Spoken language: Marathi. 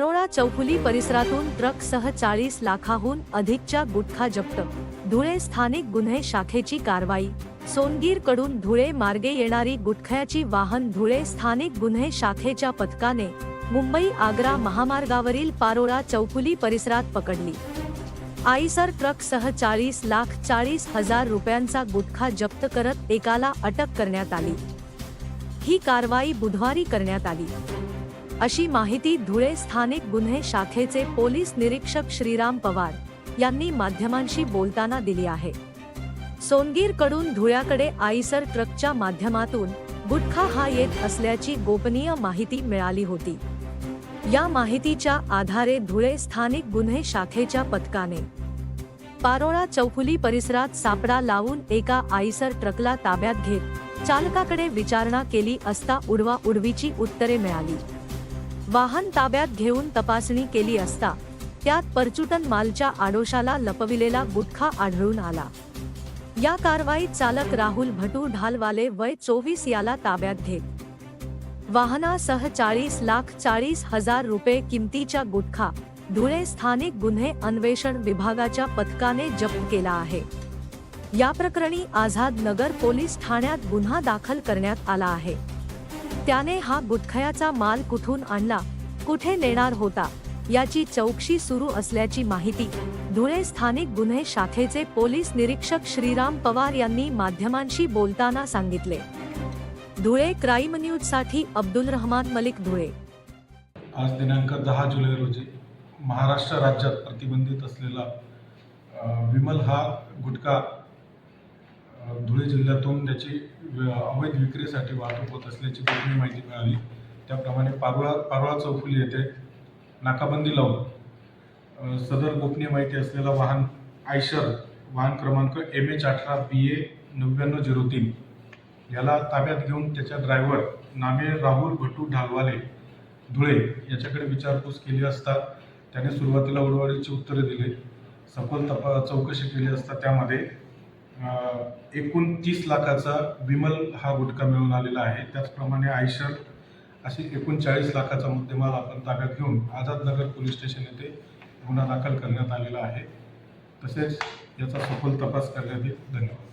चौफुली परिसरातून ट्रकसह चाळीस लाखाहून अधिकच्या गुटखा जप्त. धुळे स्थानिक गुन्हे शाखेची कारवाई. सोनगीरकडून धुळे मार्गे येणारी गुटख्याची वाहन धुळे स्थानिक गुन्हे शाखेच्या पथकाने मुंबई आग्रा महामार्गावरील पारोळा चौफुली परिसरात पकडली. आईसर ट्रकसह चाळीस लाख चाळीस हजार रुपयांचा गुटखा जप्त करत एकाला अटक करण्यात आली. ही कारवाई बुधवारी करण्यात आली. अशी माहिती धुळे स्थानिक गुन्हे शाखेचे पोलीस निरीक्षक श्रीराम पवार यांनी माध्यमांशी बोलताना दिली आहे. सोनगीरकडून धुळ्याकडे आईसर ट्रकच्या माध्यमातून गुटखा हा येत असल्याची गोपनीय माहिती मिळाली होती. या माहितीच्या आधारे धुळे स्थानिक गुन्हे शाखेच्या पथकाने पारोळा चौफुली परिसरात सापडा लावून एका आईसर ट्रकला ताब्यात घेत चालकाकडे विचारणा केली असता उडवा उडवीची उत्तरे मिळाली. वाहन ताब्यात घेऊन तपासणी केली असता त्यात परचुटन मालच्या आडोशाला लपविलेला गुटखा आढळून आला. या कारवाईत चालक राहुल भटू ढालवाले वय चोवीस याला ताब्यात घेत. वाहनासह चाळीस लाख चाळीस हजार रुपये किमतीच्या गुटखा धुळे स्थानिक गुन्हे अन्वेषण विभागाच्या पथकाने जप्त केला आहे. या प्रकरणी आझाद नगर पोलीस ठाण्यात गुन्हा दाखल करण्यात आला आहे. त्याने हा गुटखयाचा माल कुठून आणला कुठे नेणार होता याची चौकशी सुरू असल्याची माहिती धुळे स्थानिक गुन्हे शाखेचे पोलीस निरीक्षक श्रीराम पवार यांनी माध्यमांशी बोलताना सांगितले. धुळे क्राईम न्यूजसाठी अब्दुल रहमान मलिक धुळे. आज दिनांक दहा जुलै रोजी महाराष्ट्र राज्यात प्रतिबंधित असलेला विमल हा गुटखा धुळे जिल्ह्यातून त्याची अवैध विक्रीसाठी वाहतूक होत असल्याची गोपनीय माहिती मिळाली. त्याप्रमाणे पारोळा पारोळा चौफुली येथे नाकाबंदी लावून सदर गोपनीय माहिती असलेला वाहन आयशर वाहन क्रमांक एम एच अठरा बी ए नव्याण्णव झिरो तीन. याला ताब्यात घेऊन त्याच्या ड्रायव्हर नामे राहुल भटू ढालवाले धुळे याच्याकडे विचारपूस केली असता त्याने सुरुवातीला उडवाडीची उत्तरे दिली. सखोल तपा चौकशी केली असता त्यामध्ये एकूण तीस लाखाचा विमल हा गुटखा मिळून आलेला आहे. त्याचप्रमाणे आयशर अशी एकूण चाळीस लाखाचा मुद्देमाल आपण ताब्यात घेऊन आझादनगर पोलीस स्टेशन येथे गुन्हा दाखल करण्यात आलेला आहे. तसेच याचा सखोल तपास करण्यात येईल. धन्यवाद.